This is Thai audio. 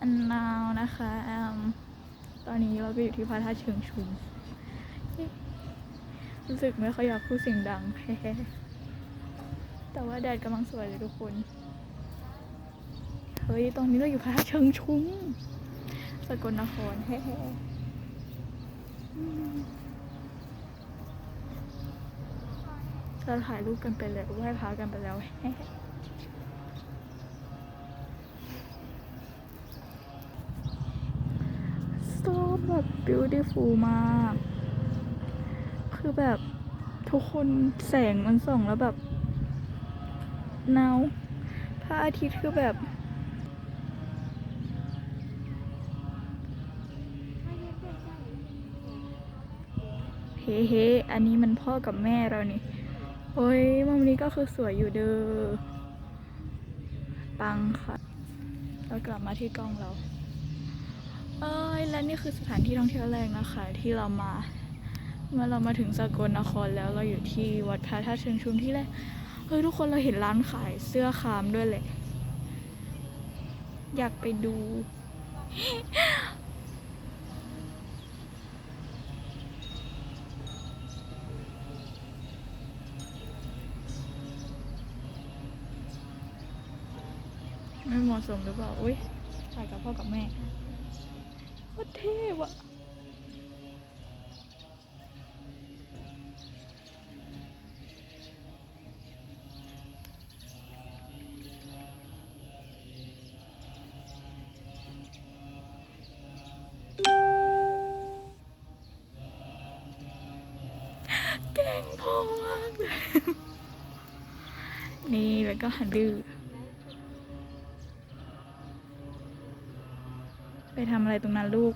อันนาวนะคะอืมตอนนี้เราก็อยู่ที่พระธาตุเชิงชุม รู้สึกไม่ค่อยอยากพูดเสียงดังแต่ว่าแดดกำลังสวยเลยทุกคน เฮ้ย ตอนนี้เราอยู่พระธาตุเชิงชุม สกลนครแฮ่เราถ่ายรูปกันไปแล้วไหว้พระกันไปแล้ว แบบ beautiful มาก คือแบบทุกคนแสงมันส่องแล้วแบบเนาพระอาทิตย์คือแบบ เฮ้เฮ้อันนี้มันพ่อกับแม่เรานี่ โอ้ยมุมนี้ก็คือสวยอยู่เด้อ ปังค่ะ เรากลับมาที่กล้องเรา เอ้ยและนี่คือสถานที่ท่องเที่ยวแรกนะคะ ที่เรามา เมื่อเรามาถึงสกลนครแล้วเราอยู่ที่วัดพระธาตุเชิงชุมที่แรกเฮ้ยทุกคนเราเห็นร้านขายเสื้อคามด้วยแหละ อยากไปดู ไม่เหมาะสมหรือเปล่า อุ้ยถ่ายกับพ่อกับแม่ ตรเท่ว่ะเก่งพอมากเลยนี่แล้วก็หันดื้อ ไปทำอะไรตรงนั้นลูก